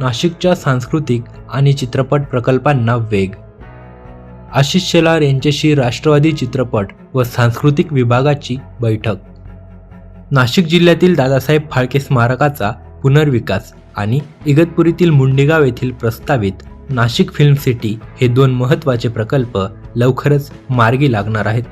नाशिकच्या सांस्कृतिक आणि चित्रपट प्रकल्पांना वेग. आशिष शेलार यांच्याशी राष्ट्रवादी चित्रपट व सांस्कृतिक विभागाची बैठक. नाशिक जिल्ह्यातील दादासाहेब फाळके स्मारकाचा पुनर्विकास आणि इगतपुरीतील मुंडेगाव येथील प्रस्तावित नाशिक फिल्म सिटी हे दोन महत्त्वाचे प्रकल्प लवकरच मार्गी लागणार आहेत.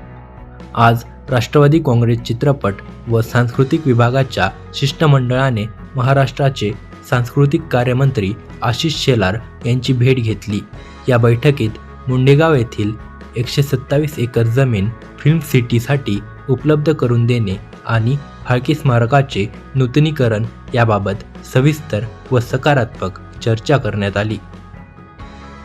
आज राष्ट्रवादी काँग्रेस चित्रपट व सांस्कृतिक विभागाच्या शिष्टमंडळाने महाराष्ट्राचे सांस्कृतिक कार्यमंत्री आशिष शेलार यांची भेट घेतली. या बैठकीत मुंडेगाव येथील एकशे सत्तावीस एकर जमीन फिल्म सिटीसाठी उपलब्ध करून देणे आणि फाळके स्मारकाचे नूतनीकरण याबाबत सविस्तर व सकारात्मक चर्चा करण्यात आली.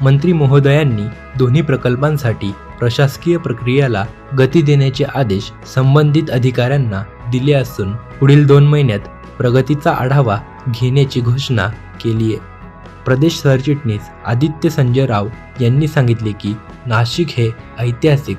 मंत्री महोदयांनी दोन्ही प्रकल्पांसाठी प्रशासकीय प्रक्रियेला गती देण्याचे आदेश संबंधित अधिकाऱ्यांना दिले असून पुढील दोन महिन्यात प्रगतीचा आढावा घेण्याची घोषणा केली आहे. प्रदेश सरचिटणीस आदित्य संजय राव यांनी सांगितले की नाशिक हे ऐतिहासिक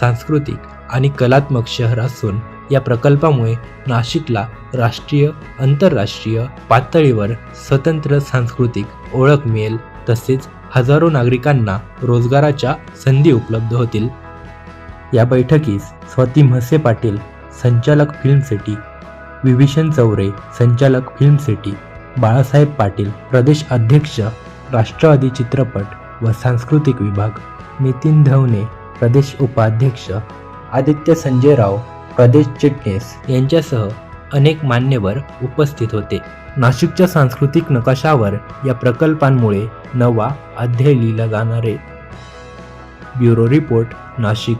सांस्कृतिक आणि कलात्मक शहर असून या प्रकल्पामुळे नाशिकला राष्ट्रीय आंतरराष्ट्रीय पातळीवर स्वतंत्र सांस्कृतिक ओळख मिळेल. तसेच हजारो नागरिकांना रोजगाराच्या संधी उपलब्ध होतील. या बैठकीस स्वाती म्हसे पाटील संचालक फिल्म सिटी विभीषण चौरे संचालक फिल्म सिटी बाळासाहेब पाटील प्रदेश अध्यक्ष राष्ट्रवादी चित्रपट व सांस्कृतिक विभाग नितीन धवने प्रदेश उपाध्यक्ष आदित्य संजय राव प्रदेश चिटणीस यांच्यासह अनेक मान्यवर उपस्थित होते. नाशिकच्या सांस्कृतिक नकाशावर या प्रकल्पांमुळे नवा अध्याय लिहिला जाणार आहे. Bureau report Nashik.